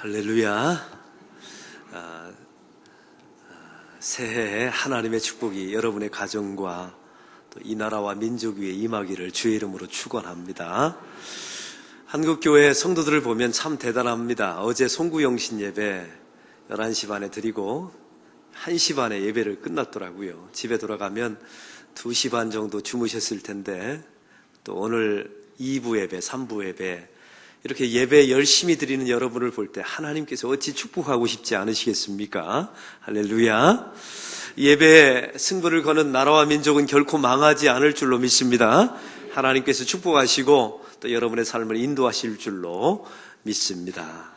할렐루야. 아, 아, 새해 하나님의 축복이 여러분의 가정과 또 이 나라와 민족 위에 임하기를 주의 이름으로 축원합니다. 한국 교회 성도들을 보면 참 대단합니다. 어제 송구영신 예배 11시 반에 드리고 1시 반에 예배를 끝났더라고요. 집에 돌아가면 2시 반 정도 주무셨을 텐데 또 오늘 2부 예배, 3부 예배 이렇게 예배 열심히 드리는 여러분을 볼 때 하나님께서 어찌 축복하고 싶지 않으시겠습니까? 할렐루야. 예배에 승부를 거는 나라와 민족은 결코 망하지 않을 줄로 믿습니다. 하나님께서 축복하시고 또 여러분의 삶을 인도하실 줄로 믿습니다.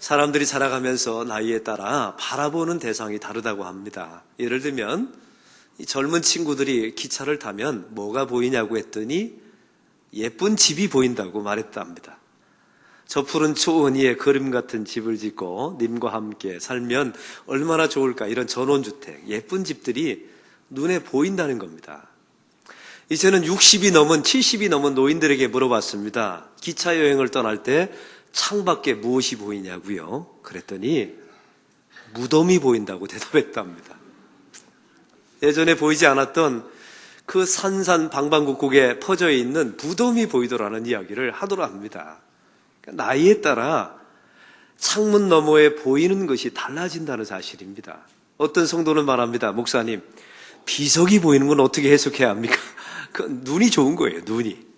사람들이 살아가면서 나이에 따라 바라보는 대상이 다르다고 합니다. 예를 들면 젊은 친구들이 기차를 타면 뭐가 보이냐고 했더니 예쁜 집이 보인다고 말했답니다. 저 푸른 초원 위에 그림 같은 집을 짓고 님과 함께 살면 얼마나 좋을까 이런 전원주택, 예쁜 집들이 눈에 보인다는 겁니다. 이제는 60이 넘은 70이 넘은 노인들에게 물어봤습니다. 기차 여행을 떠날 때 창밖에 무엇이 보이냐고요. 그랬더니 무덤이 보인다고 대답했답니다. 예전에 보이지 않았던 그 산산 방방곡곡에 퍼져 있는 무덤이 보이더라는 이야기를 하더라 합니다. 그러니까 나이에 따라 창문 너머에 보이는 것이 달라진다는 사실입니다. 어떤 성도는 말합니다. 목사님, 비석이 보이는 건 어떻게 해석해야 합니까? 그 눈이 좋은 거예요, 눈이.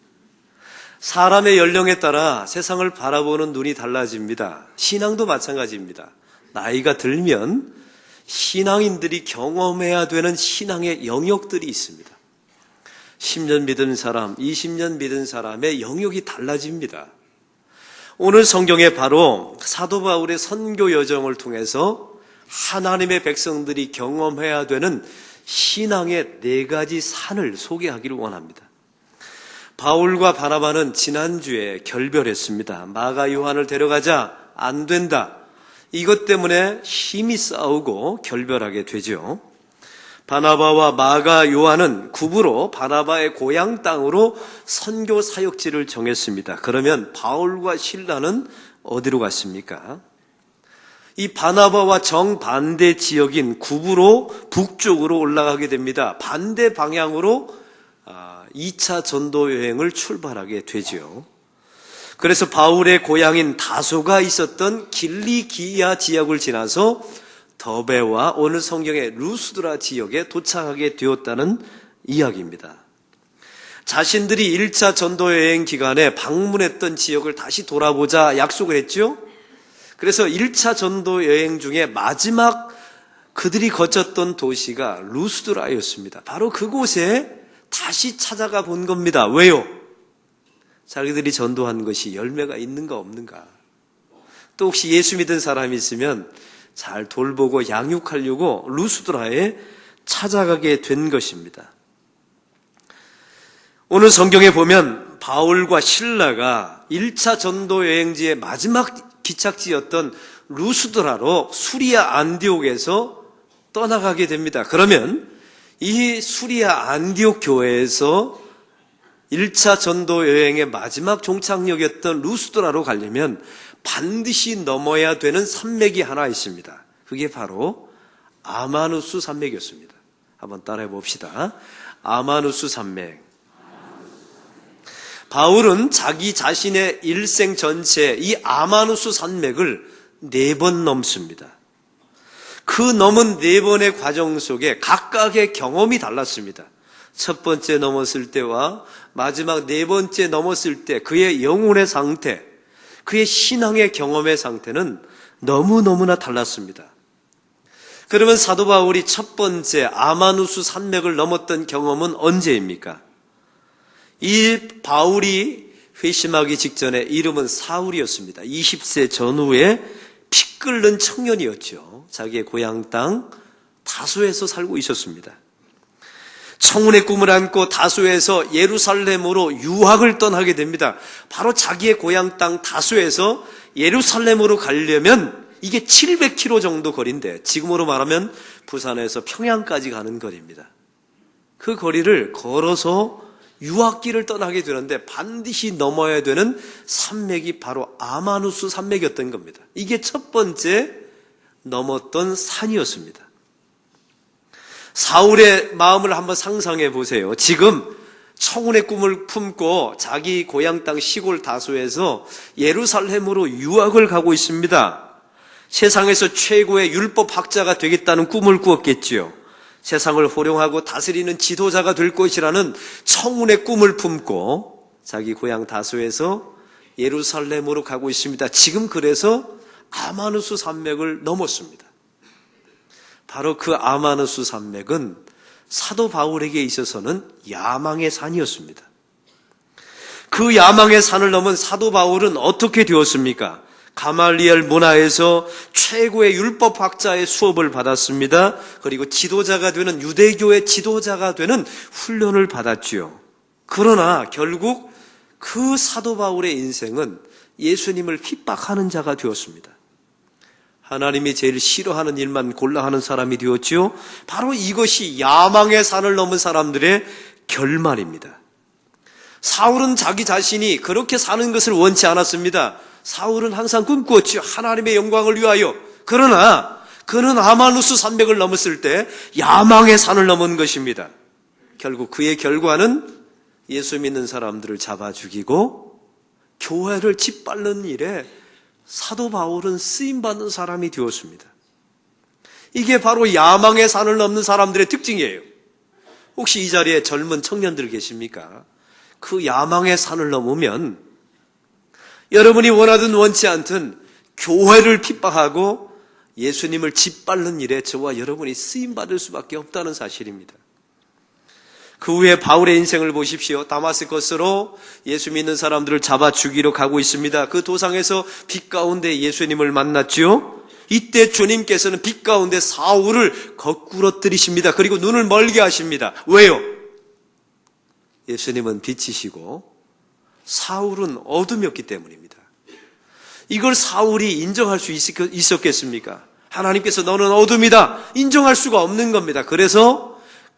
사람의 연령에 따라 세상을 바라보는 눈이 달라집니다. 신앙도 마찬가지입니다. 나이가 들면 신앙인들이 경험해야 되는 신앙의 영역들이 있습니다. 10년 믿은 사람, 20년 믿은 사람의 영역이 달라집니다. 오늘 성경에 바로 사도 바울의 선교 여정을 통해서 하나님의 백성들이 경험해야 되는 신앙의 네 가지 산을 소개하기를 원합니다. 바울과 바나바는 지난주에 결별했습니다. 마가 요한을 데려가자 안 된다. 이것 때문에 힘이 싸우고 결별하게 되죠. 바나바와 마가 요한은 구부로 바나바의 고향 땅으로 선교 사역지를 정했습니다. 그러면 바울과 신라는 어디로 갔습니까? 이 바나바와 정반대 지역인 구부로 북쪽으로 올라가게 됩니다. 반대 방향으로 2차 아, 전도 여행을 출발하게 되지요. 그래서 바울의 고향인 다소가 있었던 길리기야 지역을 지나서 더베와 오늘 성경의 루스드라 지역에 도착하게 되었다는 이야기입니다. 자신들이 1차 전도 여행 기간에 방문했던 지역을 다시 돌아보자 약속을 했죠. 그래서 1차 전도 여행 중에 마지막 그들이 거쳤던 도시가 루스드라였습니다. 바로 그곳에 다시 찾아가 본 겁니다. 왜요? 자기들이 전도한 것이 열매가 있는가 없는가. 또 혹시 예수 믿은 사람이 있으면 잘 돌보고 양육하려고 루스드라에 찾아가게 된 것입니다. 오늘 성경에 보면 바울과 신라가 1차 전도 여행지의 마지막 기착지였던 루스드라로 수리아 안디옥에서 떠나가게 됩니다. 그러면 이 수리아 안디옥 교회에서 1차 전도 여행의 마지막 종착역이었던 루스드라로 가려면 반드시 넘어야 되는 산맥이 하나 있습니다. 그게 바로 아마누스 산맥이었습니다. 한번 따라해 봅시다. 아마누스 산맥. 바울은 자기 자신의 일생 전체 이 아마누스 산맥을 네 번 넘습니다. 그 넘은 네 번의 과정 속에 각각의 경험이 달랐습니다. 첫 번째 넘었을 때와 마지막 네 번째 넘었을 때 그의 영혼의 상태, 그의 신앙의 경험의 상태는 너무너무나 달랐습니다. 그러면 사도 바울이 첫 번째 아마누스 산맥을 넘었던 경험은 언제입니까? 이 바울이 회심하기 직전에 이름은 사울이었습니다. 20세 전후에 피 끓는 청년이었죠. 자기의 고향 땅 다소에서 살고 있었습니다. 청운의 꿈을 안고 다소에서 예루살렘으로 유학을 떠나게 됩니다. 바로 자기의 고향 땅 다소에서 예루살렘으로 가려면 이게 700km 정도 거리인데 지금으로 말하면 부산에서 평양까지 가는 거리입니다. 그 거리를 걸어서 유학길을 떠나게 되는데 반드시 넘어야 되는 산맥이 바로 아마누스 산맥이었던 겁니다. 이게 첫 번째 넘었던 산이었습니다. 사울의 마음을 한번 상상해 보세요. 지금 청운의 꿈을 품고 자기 고향 땅 시골 다소에서 예루살렘으로 유학을 가고 있습니다. 세상에서 최고의 율법 학자가 되겠다는 꿈을 꾸었겠지요. 세상을 호령하고 다스리는 지도자가 될 것이라는 청운의 꿈을 품고 자기 고향 다소에서 예루살렘으로 가고 있습니다. 지금 그래서 아마누스 산맥을 넘었습니다. 바로 그 아마누스 산맥은 사도 바울에게 있어서는 야망의 산이었습니다. 그 야망의 산을 넘은 사도 바울은 어떻게 되었습니까? 가말리엘 문화에서 최고의 율법학자의 수업을 받았습니다. 그리고 지도자가 되는 유대교의 지도자가 되는 훈련을 받았지요. 그러나 결국 그 사도 바울의 인생은 예수님을 핍박하는 자가 되었습니다. 하나님이 제일 싫어하는 일만 골라 하는 사람이 되었지요. 바로 이것이 야망의 산을 넘은 사람들의 결말입니다. 사울은 자기 자신이 그렇게 사는 것을 원치 않았습니다. 사울은 항상 꿈꾸었지요. 하나님의 영광을 위하여. 그러나 그는 아마누스 산맥을 넘었을 때 야망의 산을 넘은 것입니다. 결국 그의 결과는 예수 믿는 사람들을 잡아 죽이고 교회를 짓밟는 일에 사도 바울은 쓰임 받는 사람이 되었습니다. 이게 바로 야망의 산을 넘는 사람들의 특징이에요. 혹시 이 자리에 젊은 청년들 계십니까? 그 야망의 산을 넘으면 여러분이 원하든 원치 않든 교회를 핍박하고 예수님을 짓밟는 일에 저와 여러분이 쓰임 받을 수밖에 없다는 사실입니다. 그 후에 바울의 인생을 보십시오. 다마스커스로 예수 믿는 사람들을 잡아 죽이러 가고 있습니다. 그 도상에서 빛 가운데 예수님을 만났지요. 이때 주님께서는 빛 가운데 사울을 거꾸로 들이십니다. 그리고 눈을 멀게 하십니다. 왜요? 예수님은 빛이시고 사울은 어둠이었기 때문입니다. 이걸 사울이 인정할 수 있었겠습니까? 하나님께서 너는 어둠이다. 인정할 수가 없는 겁니다. 그래서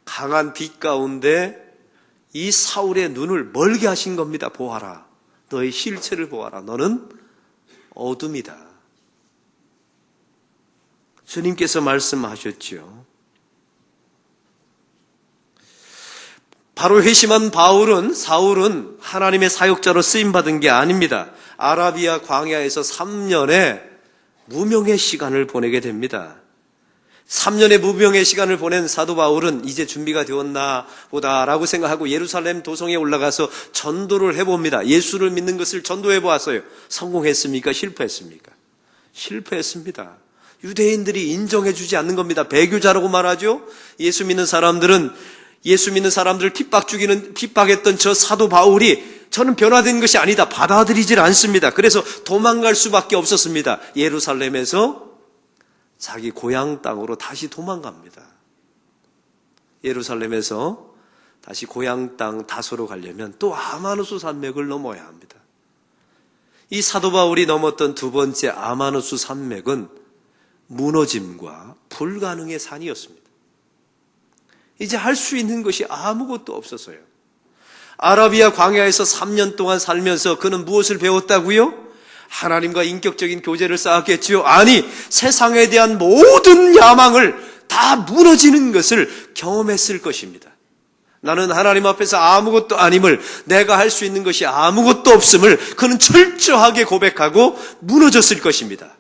강한 빛 가운데 이 사울의 눈을 멀게 하신 겁니다. 보아라. 너의 실체를 보아라. 너는 어둠이다. 주님께서 말씀하셨지요. 바로 회심한 바울은 사울은 하나님의 사역자로 쓰임 받은 게 아닙니다. 아라비아 광야에서 3년의 무명의 시간을 보내게 됩니다. 3년의 무병의 시간을 보낸 사도 바울은 이제 준비가 되었나 보다라고 생각하고 예루살렘 도성에 올라가서 전도를 해봅니다. 예수를 믿는 것을 전도해 보았어요. 성공했습니까? 실패했습니까? 실패했습니다. 유대인들이 인정해 주지 않는 겁니다. 배교자라고 말하죠? 예수 믿는 사람들은 예수 믿는 사람들을 핍박 죽이는, 핍박했던 저 사도 바울이 저는 변화된 것이 아니다. 받아들이질 않습니다. 그래서 도망갈 수밖에 없었습니다. 예루살렘에서 자기 고향 땅으로 다시 도망갑니다. 예루살렘에서 다시 고향 땅 다소로 가려면 또 아마누스 산맥을 넘어야 합니다. 이 사도 바울이 넘었던 두 번째 아마누스 산맥은 무너짐과 불가능의 산이었습니다. 이제 할 수 있는 것이 아무것도 없었어요. 아라비아 광야에서 3년 동안 살면서 그는 무엇을 배웠다고요? 하나님과 인격적인 교제를 쌓았겠지요. 아니, 세상에 대한 모든 야망을 다 무너지는 것을 경험했을 것입니다. 나는 하나님 앞에서 아무것도 아님을 내가 할 수 있는 것이 아무것도 없음을 그는 철저하게 고백하고 무너졌을 것입니다.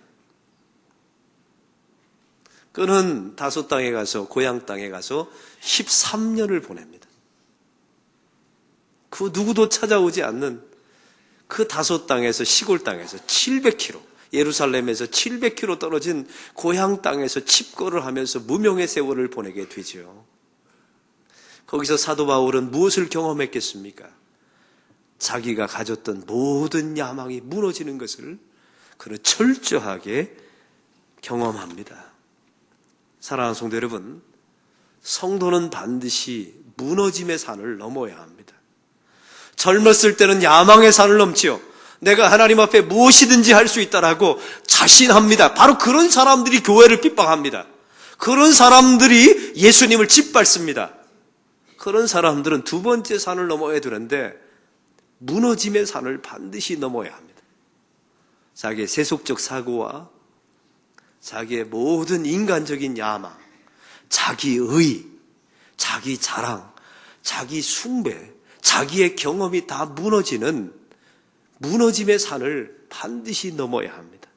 그는 다소 땅에 가서 고향 땅에 가서 13년을 보냅니다. 그 누구도 찾아오지 않는 그 다소 땅에서 시골 땅에서 700km 예루살렘에서 700km 떨어진 고향 땅에서 칩거를 하면서 무명의 세월을 보내게 되죠. 거기서 사도 바울은 무엇을 경험했겠습니까? 자기가 가졌던 모든 야망이 무너지는 것을 그는 철저하게 경험합니다. 사랑하는 성도 여러분, 성도는 반드시 무너짐의 산을 넘어야 합니다. 젊었을 때는 야망의 산을 넘지요. 내가 하나님 앞에 무엇이든지 할 수 있다라고 자신합니다. 바로 그런 사람들이 교회를 핍박합니다. 그런 사람들이 예수님을 짓밟습니다. 그런 사람들은 두 번째 산을 넘어야 되는데 무너짐의 산을 반드시 넘어야 합니다. 자기의 세속적 사고와 자기의 모든 인간적인 야망, 자기의, 자기 자랑, 자기 숭배, 자기의 경험이 다 무너지는 무너짐의 산을 반드시 넘어야 합니다.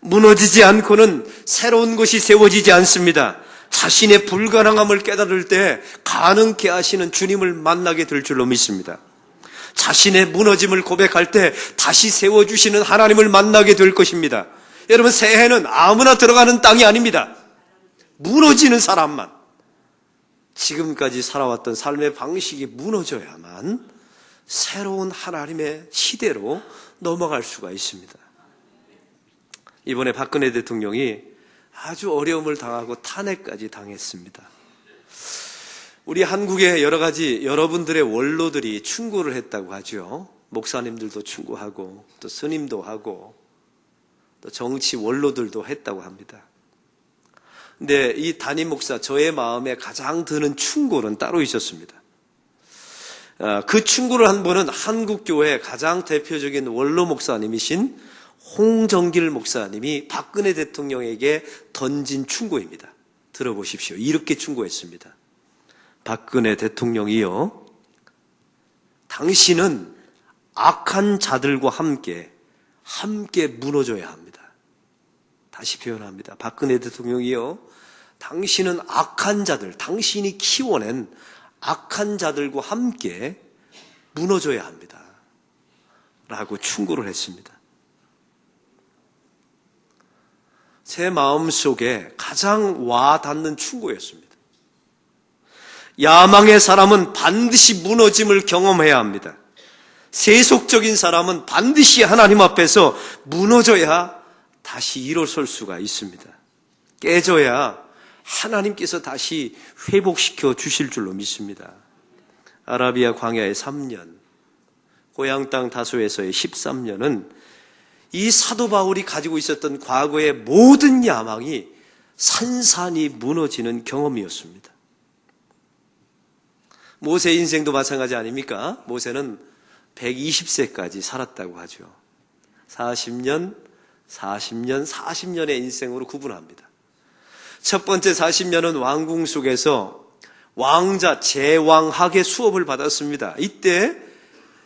무너지지 않고는 새로운 것이 세워지지 않습니다. 자신의 불가능함을 깨달을 때 가능케 하시는 주님을 만나게 될 줄로 믿습니다. 자신의 무너짐을 고백할 때 다시 세워주시는 하나님을 만나게 될 것입니다. 여러분, 새해는 아무나 들어가는 땅이 아닙니다. 무너지는 사람만. 지금까지 살아왔던 삶의 방식이 무너져야만 새로운 하나님의 시대로 넘어갈 수가 있습니다. 이번에 박근혜 대통령이 아주 어려움을 당하고 탄핵까지 당했습니다. 우리 한국의 여러 가지 여러분들의 원로들이 충고를 했다고 하죠. 목사님들도 충고하고 또 스님도 하고 또 정치 원로들도 했다고 합니다. 근데 이 담임 목사 저의 마음에 가장 드는 충고는 따로 있었습니다. 아, 그 충고를 한 분은 한국 교회 가장 대표적인 원로 목사님이신 홍정길 목사님이 박근혜 대통령에게 던진 충고입니다. 들어보십시오. 이렇게 충고했습니다. 박근혜 대통령이요. 당신은 악한 자들과 함께 함께 무너져야 합니다. 다시 표현합니다. 박근혜 대통령이요. 당신은 악한 자들, 당신이 키워낸 악한 자들과 함께 무너져야 합니다. 라고 충고를 했습니다. 제 마음 속에 가장 와 닿는 충고였습니다. 야망의 사람은 반드시 무너짐을 경험해야 합니다. 세속적인 사람은 반드시 하나님 앞에서 무너져야 다시 일어설 수가 있습니다. 깨져야 하나님께서 다시 회복시켜 주실 줄로 믿습니다. 아라비아 광야의 3년, 고향 땅 다소에서의 13년은 이 사도 바울이 가지고 있었던 과거의 모든 야망이 산산이 무너지는 경험이었습니다. 모세 인생도 마찬가지 아닙니까? 모세는 120세까지 살았다고 하죠. 40년, 40년, 40년의 인생으로 구분합니다. 첫 번째 40년은 왕궁 속에서 왕자 제왕학의 수업을 받았습니다. 이때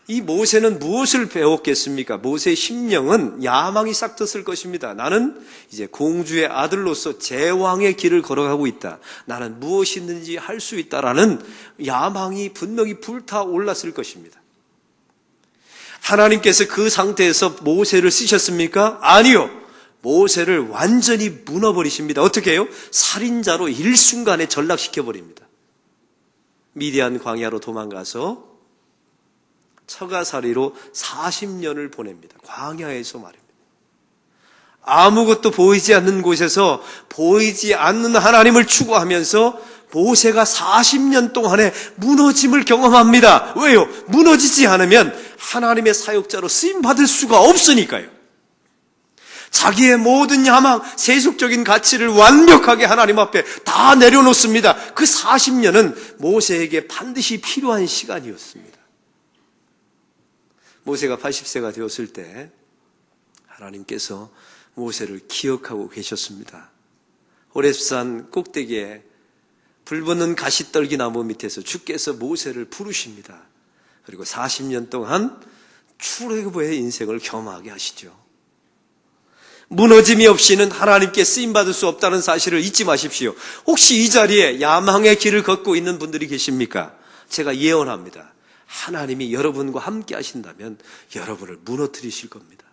이 모세는 무엇을 배웠겠습니까? 모세의 심령은 야망이 싹텄을 것입니다. 나는 이제 공주의 아들로서 제왕의 길을 걸어가고 있다. 나는 무엇이든지 할 수 있다라는 야망이 분명히 불타 올랐을 것입니다. 하나님께서 그 상태에서 모세를 쓰셨습니까? 아니요. 모세를 완전히 무너버리십니다. 어떻게 해요? 살인자로 일순간에 전락시켜버립니다. 미디안 광야로 도망가서 처가살이로 40년을 보냅니다. 광야에서 말입니다. 아무것도 보이지 않는 곳에서 보이지 않는 하나님을 추구하면서 모세가 40년 동안의 무너짐을 경험합니다. 왜요? 무너지지 않으면 하나님의 사역자로 쓰임 받을 수가 없으니까요. 자기의 모든 야망, 세속적인 가치를 완벽하게 하나님 앞에 다 내려놓습니다. 그 40년은 모세에게 반드시 필요한 시간이었습니다. 모세가 80세가 되었을 때 하나님께서 모세를 기억하고 계셨습니다. 호렙산 꼭대기에 불붙는 가시떨기 나무 밑에서 주께서 모세를 부르십니다. 그리고 40년 동안 출애굽의 인생을 겸하게 하시죠. 무너짐이 없이는 하나님께 쓰임 받을 수 없다는 사실을 잊지 마십시오. 혹시 이 자리에 야망의 길을 걷고 있는 분들이 계십니까? 제가 예언합니다. 하나님이 여러분과 함께 하신다면 여러분을 무너뜨리실 겁니다.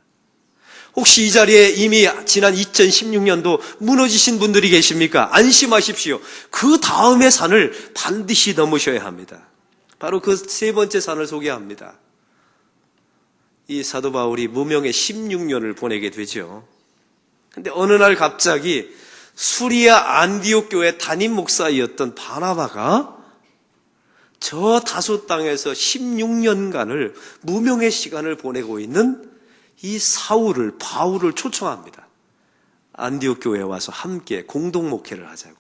혹시 이 자리에 이미 지난 2016년도 무너지신 분들이 계십니까? 안심하십시오. 그 다음의 산을 반드시 넘으셔야 합니다. 바로 그 세 번째 산을 소개합니다. 이 사도 바울이 무명의 16년을 보내게 되죠. 근데 어느 날 갑자기 수리아 안디옥 교회 담임 목사이었던 바나바가 저 다소 땅에서 16년간을 무명의 시간을 보내고 있는 이 사울을 바울을 초청합니다. 안디옥 교회에 와서 함께 공동 목회를 하자고.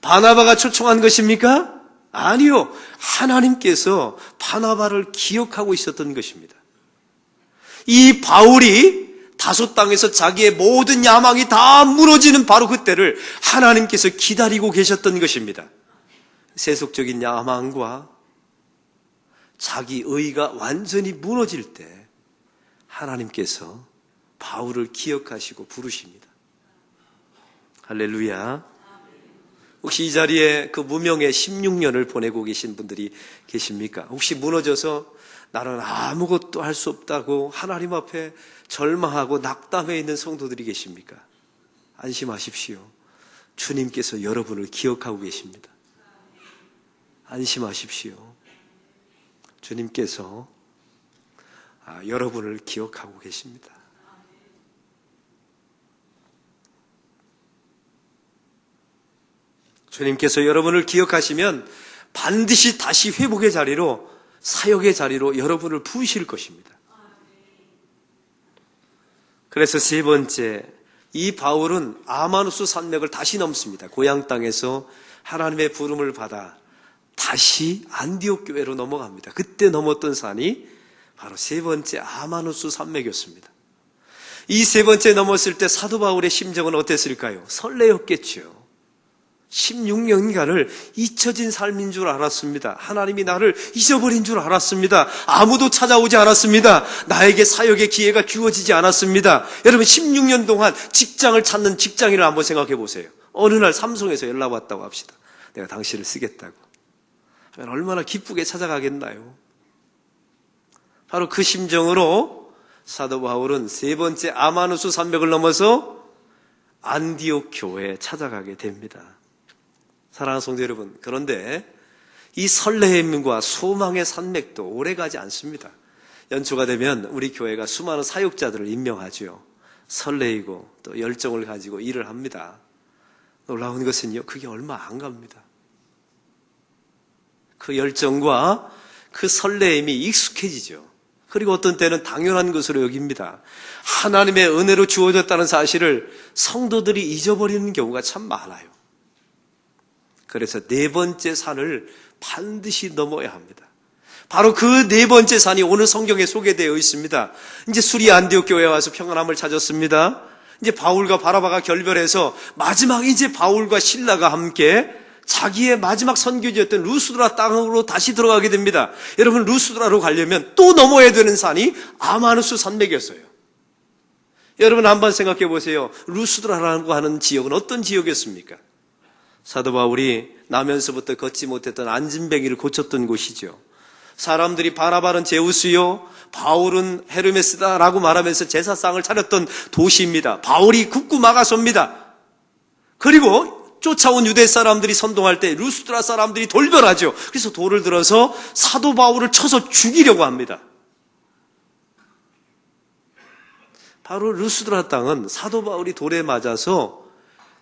바나바가 초청한 것입니까? 아니요. 하나님께서 바나바를 기억하고 있었던 것입니다. 이 바울이 다소 땅에서 자기의 모든 야망이 다 무너지는 바로 그때를 하나님께서 기다리고 계셨던 것입니다. 세속적인 야망과 자기 의가 완전히 무너질 때 하나님께서 바울을 기억하시고 부르십니다. 할렐루야. 혹시 이 자리에 그 무명의 16년을 보내고 계신 분들이 계십니까? 혹시 무너져서 나는 아무것도 할 수 없다고 하나님 앞에 절망하고 낙담해 있는 성도들이 계십니까? 안심하십시오. 주님께서 여러분을 기억하고 계십니다. 안심하십시오. 주님께서 아, 여러분을 기억하고 계십니다. 주님께서 여러분을 기억하시면 반드시 다시 회복의 자리로 사역의 자리로 여러분을 부으실 것입니다. 그래서 세 번째, 이 바울은 아마누스 산맥을 다시 넘습니다. 고향 땅에서 하나님의 부름을 받아 다시 안디옥 교회로 넘어갑니다. 그때 넘었던 산이 바로 세 번째 아마누스 산맥이었습니다. 이 세 번째 넘었을 때 사도 바울의 심정은 어땠을까요? 설레였겠죠. 16년간을 잊혀진 삶인 줄 알았습니다. 하나님이 나를 잊어버린 줄 알았습니다. 아무도 찾아오지 않았습니다. 나에게 사역의 기회가 주어지지 않았습니다. 여러분 16년 동안 직장을 찾는 직장인을 한번 생각해 보세요. 어느 날 삼성에서 연락 왔다고 합시다. 내가 당신을 쓰겠다고. 하면 얼마나 기쁘게 찾아가겠나요? 바로 그 심정으로 사도 바울은 세 번째 아마누스 산맥을 넘어서 안디옥 교회에 찾아가게 됩니다. 사랑하는 성도 여러분, 그런데 이 설레임과 소망의 산맥도 오래가지 않습니다. 연초가 되면 우리 교회가 수많은 사역자들을 임명하죠. 설레이고 또 열정을 가지고 일을 합니다. 놀라운 것은요, 그게 얼마 안 갑니다. 그 열정과 그 설레임이 익숙해지죠. 그리고 어떤 때는 당연한 것으로 여깁니다. 하나님의 은혜로 주어졌다는 사실을 성도들이 잊어버리는 경우가 참 많아요. 그래서 네 번째 산을 반드시 넘어야 합니다. 바로 그 네 번째 산이 오늘 성경에 소개되어 있습니다. 이제 수리 안디옥 교회에 와서 평안함을 찾았습니다. 이제 바울과 바라바가 결별해서 마지막 이제 바울과 신라가 함께 자기의 마지막 선교지였던 루스드라 땅으로 다시 들어가게 됩니다. 여러분 루스드라로 가려면 또 넘어야 되는 산이 아마누스 산맥이었어요. 여러분 한번 생각해 보세요. 루스드라라고 하는 지역은 어떤 지역이었습니까? 사도 바울이 나면서부터 걷지 못했던 안진뱅이를 고쳤던 곳이죠. 사람들이 바나바는 제우스요, 바울은 헤르메스다라고 말하면서 제사상을 차렸던 도시입니다. 바울이 굳고 막아섭니다. 그리고 쫓아온 유대 사람들이 선동할 때 루스드라 사람들이 돌변하죠. 그래서 돌을 들어서 사도 바울을 쳐서 죽이려고 합니다. 바로 루스드라 땅은 사도 바울이 돌에 맞아서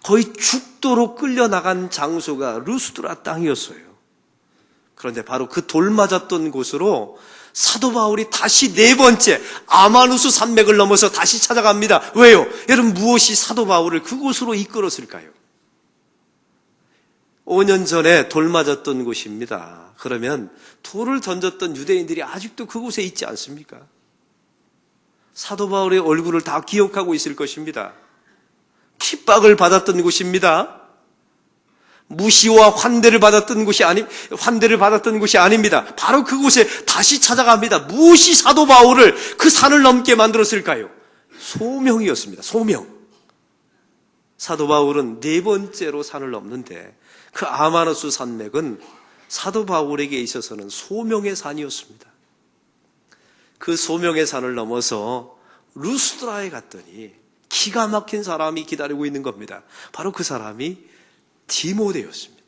거의 죽도록 끌려나간 장소가 루스드라 땅이었어요. 그런데 바로 그 돌 맞았던 곳으로 사도 바울이 다시 네 번째 아마누스 산맥을 넘어서 다시 찾아갑니다. 왜요? 여러분 무엇이 사도 바울을 그곳으로 이끌었을까요? 5년 전에 돌 맞았던 곳입니다. 그러면 돌을 던졌던 유대인들이 아직도 그곳에 있지 않습니까? 사도 바울의 얼굴을 다 기억하고 있을 것입니다. 핍박을 받았던 곳입니다. 무시와 환대를 받았던 곳이 아니, 환대를 받았던 곳이 아닙니다. 바로 그곳에 다시 찾아갑니다. 무엇이 사도 바울을 그 산을 넘게 만들었을까요? 소명이었습니다. 소명. 사도 바울은 네 번째로 산을 넘는데 그 아마노스 산맥은 사도 바울에게 있어서는 소명의 산이었습니다. 그 소명의 산을 넘어서 루스드라에 갔더니 기가 막힌 사람이 기다리고 있는 겁니다. 바로 그 사람이 디모데였습니다.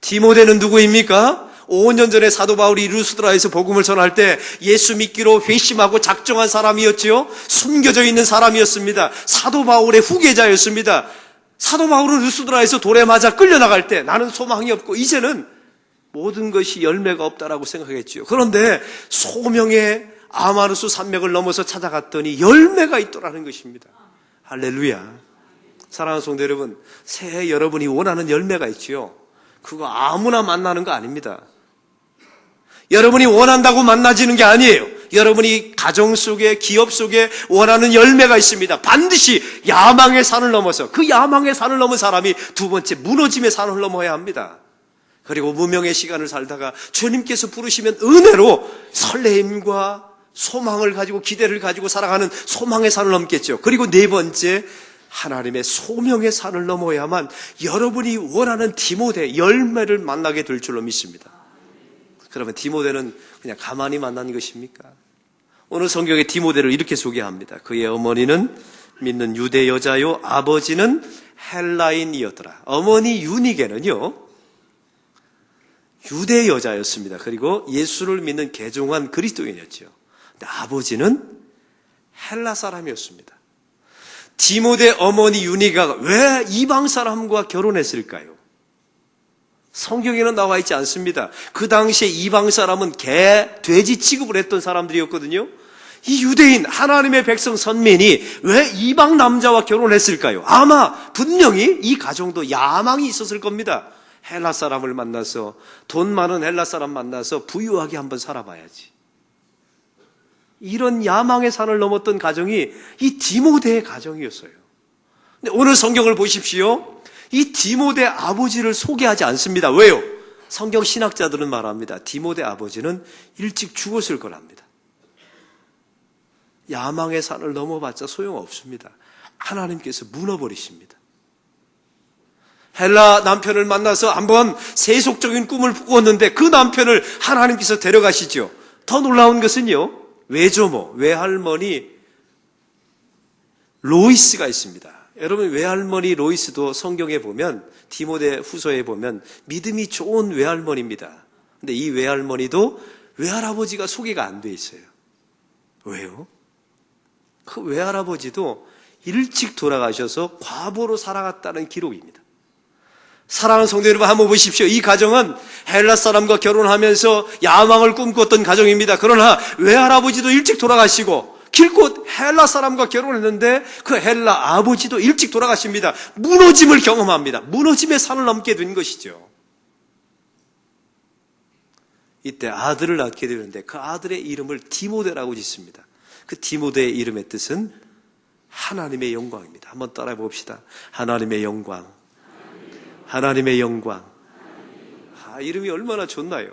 디모데는 누구입니까? 5년 전에 사도 바울이 루스드라에서 복음을 전할 때 예수 믿기로 회심하고 작정한 사람이었지요. 숨겨져 있는 사람이었습니다. 사도 바울의 후계자였습니다. 사도 바울은 루스드라에서 돌에 맞아 끌려나갈 때 나는 소망이 없고 이제는 모든 것이 열매가 없다라고 생각했지요. 그런데 소명의 아마르스 산맥을 넘어서 찾아갔더니 열매가 있더라는 것입니다. 할렐루야. 사랑하는 성도 여러분, 새해 여러분이 원하는 열매가 있지요. 그거 아무나 만나는 거 아닙니다. 여러분이 원한다고 만나지는 게 아니에요. 여러분이 가정 속에, 기업 속에 원하는 열매가 있습니다. 반드시 야망의 산을 넘어서 그 야망의 산을 넘은 사람이 두 번째 무너짐의 산을 넘어야 합니다. 그리고 무명의 시간을 살다가 주님께서 부르시면 은혜로 설레임과 소망을 가지고 기대를 가지고 살아가는 소망의 산을 넘겠죠. 그리고 네 번째 하나님의 소명의 산을 넘어야만 여러분이 원하는 디모데 열매를 만나게 될 줄로 믿습니다. 그러면 디모데는 그냥 가만히 만난 것입니까? 오늘 성경에 디모데를 이렇게 소개합니다. 그의 어머니는 믿는 유대 여자요, 아버지는 헬라인이었더라. 어머니 유니게는요, 유대 여자였습니다. 그리고 예수를 믿는 개종한 그리스도인이었죠. 아버지는 헬라 사람이었습니다. 디모데 어머니 유니가 왜 이방 사람과 결혼했을까요? 성경에는 나와 있지 않습니다. 그 당시에 이방 사람은 개, 돼지 취급을 했던 사람들이었거든요. 이 유대인, 하나님의 백성 선민이 왜 이방 남자와 결혼했을까요? 아마 분명히 이 가정도 야망이 있었을 겁니다. 헬라 사람을 만나서 돈 많은 헬라 사람 만나서 부유하게 한번 살아봐야지. 이런 야망의 산을 넘었던 가정이 이 디모데의 가정이었어요. 근데 오늘 성경을 보십시오. 이 디모데 아버지를 소개하지 않습니다. 왜요? 성경 신학자들은 말합니다. 디모데 아버지는 일찍 죽었을 거랍니다. 야망의 산을 넘어봤자 소용없습니다. 하나님께서 무너버리십니다. 헬라 남편을 만나서 한번 세속적인 꿈을 꾸었는데 그 남편을 하나님께서 데려가시죠. 더 놀라운 것은요, 외조모, 외할머니 로이스가 있습니다. 여러분, 외할머니 로이스도 성경에 보면, 디모데 후서에 보면 믿음이 좋은 외할머니입니다. 근데 이 외할머니도 외할아버지가 소개가 안 돼 있어요. 왜요? 그 외할아버지도 일찍 돌아가셔서 과보로 살아갔다는 기록입니다. 사랑하는 성도 여러분 한번 보십시오. 이 가정은 헬라 사람과 결혼하면서 야망을 꿈꿨던 가정입니다. 그러나 외할아버지도 일찍 돌아가시고 길곧 헬라 사람과 결혼했는데 그 헬라 아버지도 일찍 돌아가십니다. 무너짐을 경험합니다. 무너짐의 산을 넘게 된 것이죠. 이때 아들을 낳게 되는데 그 아들의 이름을 디모데라고 짓습니다. 그 디모데의 이름의 뜻은 하나님의 영광입니다. 한번 따라해 봅시다. 하나님의 영광. 하나님의 영광. 아, 이름이 얼마나 좋나요?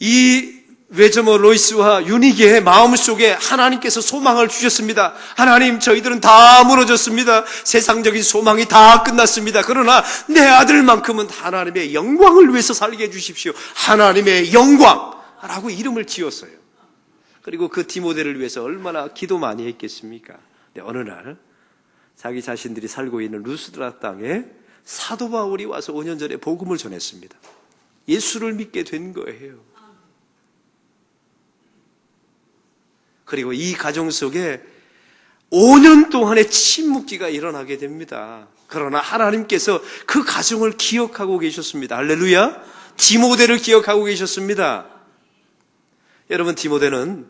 이 외저모 로이스와 유니게의 마음속에 하나님께서 소망을 주셨습니다. 하나님, 저희들은 다 무너졌습니다. 세상적인 소망이 다 끝났습니다. 그러나 내 아들만큼은 하나님의 영광을 위해서 살게 해주십시오. 하나님의 영광! 라고 이름을 지었어요. 그리고 그 디모데를 위해서 얼마나 기도 많이 했겠습니까? 어느 날 자기 자신들이 살고 있는 루스드라 땅에 사도 바울이 와서 5년 전에 복음을 전했습니다. 예수를 믿게 된 거예요. 그리고 이 가정 속에 5년 동안의 침묵기가 일어나게 됩니다. 그러나 하나님께서 그 가정을 기억하고 계셨습니다. 할렐루야. 디모데를 기억하고 계셨습니다. 여러분, 디모데는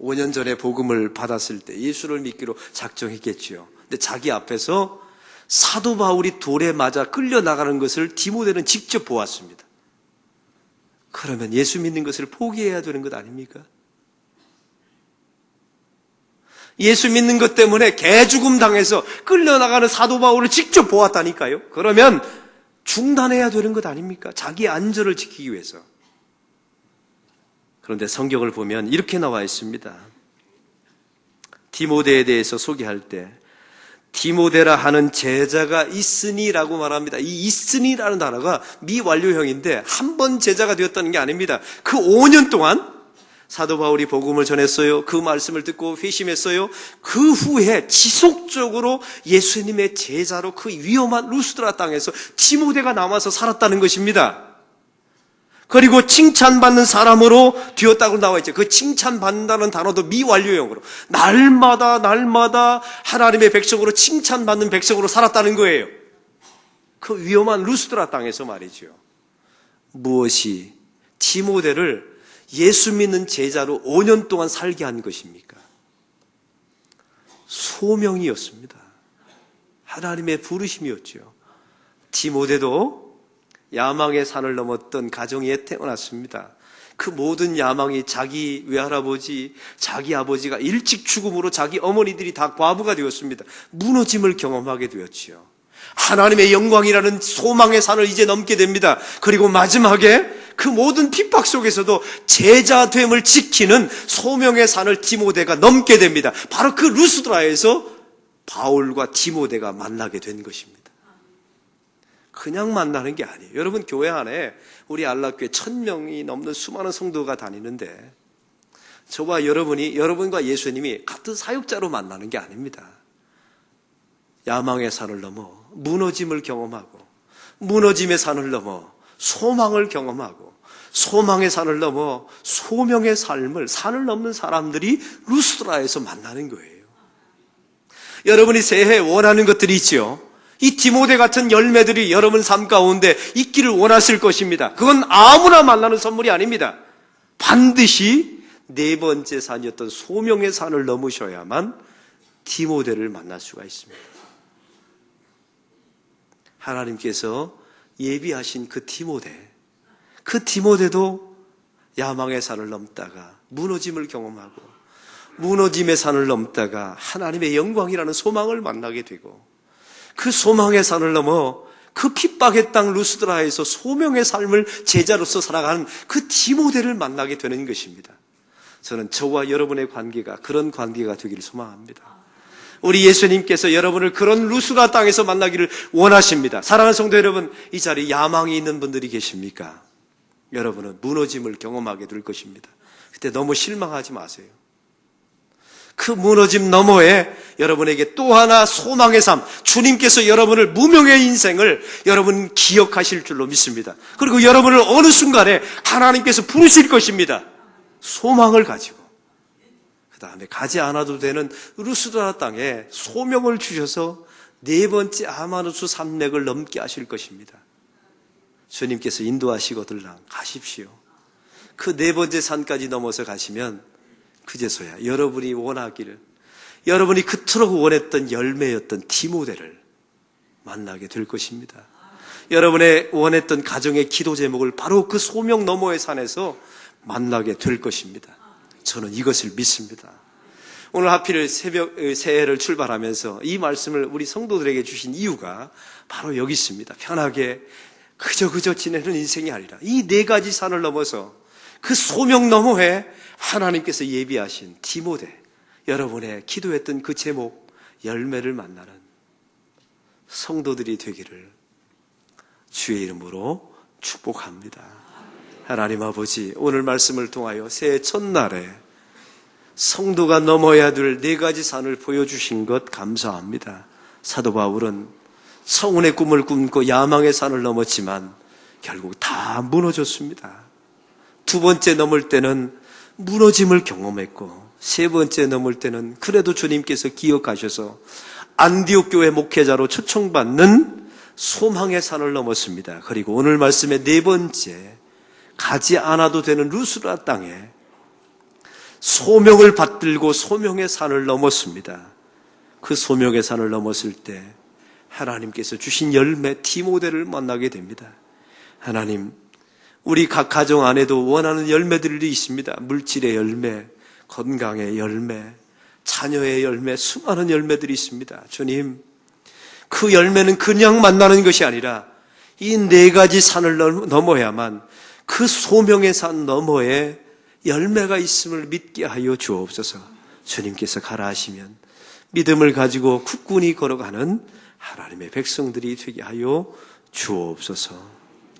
5년 전에 복음을 받았을 때 예수를 믿기로 작정했겠지요. 근데 자기 앞에서 사도 바울이 돌에 맞아 끌려 나가는 것을 디모데는 직접 보았습니다. 그러면 예수 믿는 것을 포기해야 되는 것 아닙니까? 예수 믿는 것 때문에 개죽음 당해서 끌려나가는 사도 바울을 직접 보았다니까요. 그러면 중단해야 되는 것 아닙니까? 자기 안전을 지키기 위해서. 그런데 성경을 보면 이렇게 나와 있습니다. 디모데에 대해서 소개할 때 디모데라 하는 제자가 있으니라고 말합니다. 이 있으니라는 단어가 미완료형인데 한 번 제자가 되었다는 게 아닙니다. 그 5년 동안 사도 바울이 복음을 전했어요. 그 말씀을 듣고 회심했어요. 그 후에 지속적으로 예수님의 제자로 그 위험한 루스드라 땅에서 디모데가 남아서 살았다는 것입니다. 그리고 칭찬받는 사람으로 되었다고 나와 있죠. 그 칭찬받는다는 단어도 미완료형으로 날마다 날마다 하나님의 백성으로 칭찬받는 백성으로 살았다는 거예요. 그 위험한 루스드라 땅에서 말이죠. 무엇이 디모데를 예수 믿는 제자로 5년 동안 살게 한 것입니까? 소명이었습니다. 하나님의 부르심이었죠. 디모데도 야망의 산을 넘었던 가정에 태어났습니다. 그 모든 야망이 자기 외할아버지, 자기 아버지가 일찍 죽음으로 자기 어머니들이 다 과부가 되었습니다. 무너짐을 경험하게 되었지요. 하나님의 영광이라는 소망의 산을 이제 넘게 됩니다. 그리고 마지막에 그 모든 핍박 속에서도 제자됨을 지키는 소명의 산을 디모데가 넘게 됩니다. 바로 그 루스드라에서 바울과 디모데가 만나게 된 것입니다. 그냥 만나는 게 아니에요. 여러분 교회 안에 우리 안락교회 천 명이 넘는 수많은 성도가 다니는데 저와 여러분이 여러분과 예수님이 같은 사역자로 만나는 게 아닙니다. 야망의 산을 넘어 무너짐을 경험하고 무너짐의 산을 넘어 소망을 경험하고 소망의 산을 넘어 소명의 삶을 산을 넘는 사람들이 루스드라에서 만나는 거예요. 여러분이 새해 원하는 것들이 있지요. 이 디모데 같은 열매들이 여러분 삶 가운데 있기를 원하실 것입니다. 그건 아무나 만나는 선물이 아닙니다. 반드시 네 번째 산이었던 소명의 산을 넘으셔야만 디모데를 만날 수가 있습니다. 하나님께서 예비하신 그 디모데, 그 디모데도 야망의 산을 넘다가 무너짐을 경험하고 무너짐의 산을 넘다가 하나님의 영광이라는 소망을 만나게 되고 그 소망의 산을 넘어 그 핍박의 땅 루스드라에서 소명의 삶을 제자로서 살아가는 그 디모데를 만나게 되는 것입니다. 저는 저와 여러분의 관계가 그런 관계가 되기를 소망합니다. 우리 예수님께서 여러분을 그런 루스라 땅에서 만나기를 원하십니다. 사랑하는 성도 여러분, 이 자리에 야망이 있는 분들이 계십니까? 여러분은 무너짐을 경험하게 될 것입니다. 그때 너무 실망하지 마세요. 그 무너짐 너머에 여러분에게 또 하나 소망의 삶, 주님께서 여러분을 무명의 인생을 여러분 기억하실 줄로 믿습니다. 그리고 여러분을 어느 순간에 하나님께서 부르실 것입니다. 소망을 가지고. 그 다음에 가지 않아도 되는 루스드라 땅에 소명을 주셔서 네 번째 아마누스 산맥을 넘게 하실 것입니다. 주님께서 인도하시거들랑 가십시오. 그 네 번째 산까지 넘어서 가시면 그제서야 여러분이 원하기를 여러분이 그토록 원했던 열매였던 디모데를 만나게 될 것입니다. 여러분의 원했던 가정의 기도 제목을 바로 그 소명 너머의 산에서 만나게 될 것입니다. 저는 이것을 믿습니다. 오늘 하필 새벽 새해를 출발하면서 이 말씀을 우리 성도들에게 주신 이유가 바로 여기 있습니다. 편하게 그저 그저 지내는 인생이 아니라 이 네 가지 산을 넘어서 그 소명 너머에 하나님께서 예비하신 디모데 여러분의 기도했던 그 제목 열매를 만나는 성도들이 되기를 주의 이름으로 축복합니다. 하나님 아버지 오늘 말씀을 통하여 새해 첫날에 성도가 넘어야 될 네 가지 산을 보여주신 것 감사합니다. 사도 바울은 성운의 꿈을 꿈고 야망의 산을 넘었지만 결국 다 무너졌습니다. 두 번째 넘을 때는 무너짐을 경험했고 세 번째 넘을 때는 그래도 주님께서 기억하셔서 안디옥 교회 목회자로 초청받는 소망의 산을 넘었습니다. 그리고 오늘 말씀의 네 번째 가지 않아도 되는 루스라 땅에 소명을 받들고 소명의 산을 넘었습니다. 그 소명의 산을 넘었을 때 하나님께서 주신 열매 티모데를 만나게 됩니다. 하나님 우리 각 가정 안에도 원하는 열매들이 있습니다. 물질의 열매, 건강의 열매, 자녀의 열매, 수많은 열매들이 있습니다. 주님, 그 열매는 그냥 만나는 것이 아니라 이 네 가지 산을 넘어야만 그 소명의 산 너머에 열매가 있음을 믿게 하여 주옵소서. 주님께서 가라 하시면 믿음을 가지고 굳건히 걸어가는 하나님의 백성들이 되게 하여 주옵소서.